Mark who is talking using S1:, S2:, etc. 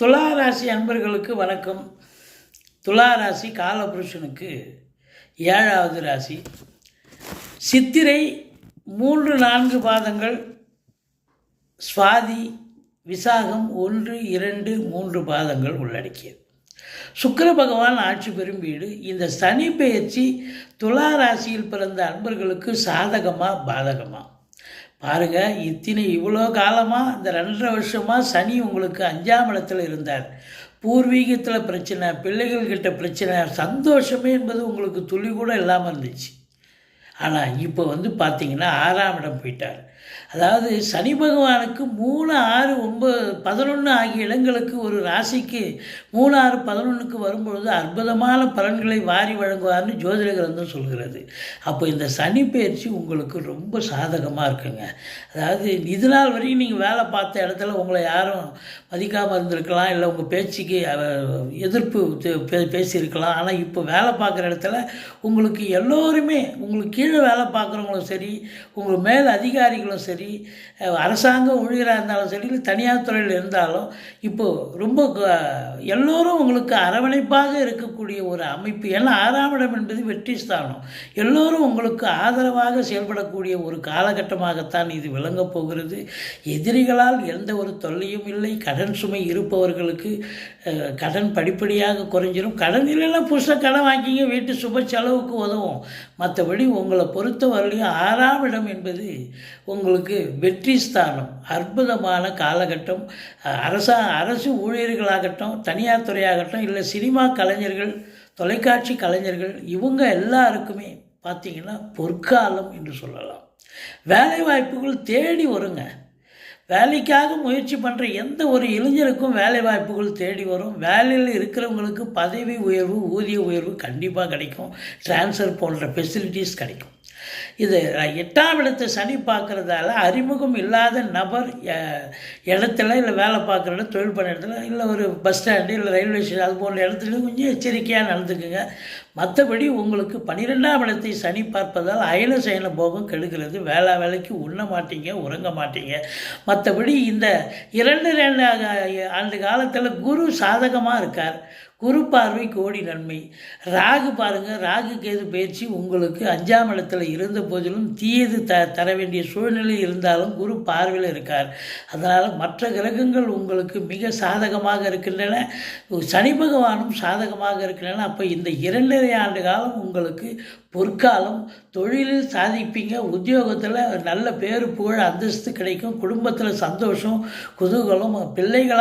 S1: துலா ராசி அன்பர்களுக்கு வணக்கம். துலா ராசி காலபுருஷனுக்கு ஏழாவது ராசி. சித்திரை மூன்று நான்கு பாதங்கள் சுவாதி விசாகம் ஒன்று இரண்டு மூன்று பாதங்கள் உள்ளடக்கியது. சுக்கர பகவான் ஆட்சி பெறும் வீடு. இந்த சனி பெயர்ச்சி துலா ராசியில் பிறந்த அன்பர்களுக்கு சாதகமாக பாதகமாக பாருங்க இத்தினி இவ்வளோ காலமாக இந்த ரெண்டரை வருஷமாக சனி உங்களுக்கு அஞ்சாம் இடத்துல இருந்தார். பூர்வீகத்தில் பிரச்சனை பிள்ளைகள்கிட்ட பிரச்சனை சந்தோஷமே என்பது உங்களுக்கு துளி கூட இல்லாமல் இருந்துச்சு. ஆனால் இப்போ வந்து பார்த்தீங்கன்னா ஆறாம் இடம் போயிட்டார். அதாவது சனி பகவானுக்கு மூணு ஆறு ஒன்பது பதினொன்று ஆகிய இடங்களுக்கு ஒரு ராசிக்கு மூணு ஆறு பதினொன்றுக்கு வரும்பொழுது அற்புதமான பலன்களை வாரி வழங்குவார்னு ஜோதிட கிரந்தம் சொல்கிறது. அப்போ இந்த சனி பயிற்சி உங்களுக்கு ரொம்ப சாதகமாக இருக்குங்க. அதாவது இது நாள் வரைக்கும் நீங்கள் வேலை பார்த்த இடத்துல உங்களை யாரும் மதிக்காமல் இருந்திருக்கலாம் இல்லை உங்கள் பேச்சுக்கு எதிர்ப்பு பே- பேசியிருக்கலாம். ஆனால் இப்போ வேலை பார்க்குற இடத்துல உங்களுக்கு எல்லோருமே உங்களுக்கு கீழே வேலை பார்க்குறவங்களும் சரி உங்கள் மேல் அதிகாரிகளும் சரி சரி அரசாங்கம் ஊழியராக இருந்தாலும் சரி இல்லை தனியார் துறையில் இருந்தாலும் இப்போது ரொம்ப எல்லோரும் உங்களுக்கு அரவணைப்பாக இருக்கக்கூடிய ஒரு அமைப்பு. ஏன்னா ஆறாம் இடம் என்பது வெற்றி ஸ்தானம். எல்லோரும் உங்களுக்கு ஆதரவாக செயல்படக்கூடிய ஒரு காலகட்டமாகத்தான் இது விளங்கப் போகிறது. எதிரிகளால் எந்த ஒரு தொல்லையும் இல்லை. கடன் சுமை இருப்பவர்களுக்கு கடன் படிப்படியாக குறைஞ்சிடும் கடன் இல்லைன்னா புதுசாக கடன் வாங்கிங்க வீட்டு சுப செலவுக்கு உதவும். மற்றபடி உங்களை பொறுத்தவரையிலையும் ஆறாம் இடம் என்பது உங்களுக்கு வெற்றி ஸ்தானம் அற்புதமான காலகட்டம். அரசா அரசு ஊழியர்களாகட்டும் தனியார் துறையாகட்டும் இல்லை சினிமா கலைஞர்கள் தொலைக்காட்சி கலைஞர்கள் இவங்க எல்லாருக்குமே பார்த்தீங்கன்னா பொற்காலம் என்று சொல்லலாம். வேலை வாய்ப்புகள் தேடி வருங்க. வேலைக்காக முயற்சி பண்ணுற எந்த ஒரு இளைஞருக்கும் வேலை வாய்ப்புகள் தேடி வரும். வேலையில் இருக்கிறவங்களுக்கு பதவி உயர்வு ஊதிய உயர்வு கண்டிப்பாக கிடைக்கும். ட்ரான்ஸ்ஃபர் போன்ற ஃபெசிலிட்டிஸ் கிடைக்கும். இது எட்டாம் இடத்தை சனி பார்க்குறதால அறிமுகம் இல்லாத நபர் இடத்துல இல்லை வேலை பார்க்குற இடம் தொழில் பண்ண இடத்துல இல்லை ஒரு பஸ் ஸ்டாண்டு இல்லை ரயில்வே ஸ்டேஷன் அது போன்ற இடத்துல கொஞ்சம் எச்சரிக்கையாக நடந்துக்குங்க. மற்றபடி உங்களுக்கு பன்னிரெண்டாம் இடத்தை சனி பார்ப்பதால் அயல சயன போகம் கெடுக்கிறது. வேளா வேலைக்கு உண்ண மாட்டீங்க உறங்க மாட்டீங்க. மற்றபடி இந்த இரண்டு ரெண்டு ஆண்டு காலத்தில் குரு சாதகமாக இருக்கார். குரு பார்வை கோடி நன்மை. ராகு பாருங்கள் ராகு கேது பயிற்சி உங்களுக்கு அஞ்சாம் இடத்துல இருந்த போதிலும் தீயது த தர வேண்டிய சூழ்நிலை இருந்தாலும் குரு பார்வையில் இருக்கார். அதனால் மற்ற கிரகங்கள் உங்களுக்கு மிக சாதகமாக இருக்கின்றன. சனி பகவானும் சாதகமாக இருக்கின்றன. அப்போ இந்த இரண்டரை ஆண்டு காலம் உங்களுக்கு பொற்காலம் தொழிலில் சாதிப்பீங்க உத்தியோகத்தில் நல்ல பேரு புகழ் அந்தஸ்து கிடைக்கும் குடும்பத்தில் சந்தோஷம் குதூகலம் பிள்ளைகளாக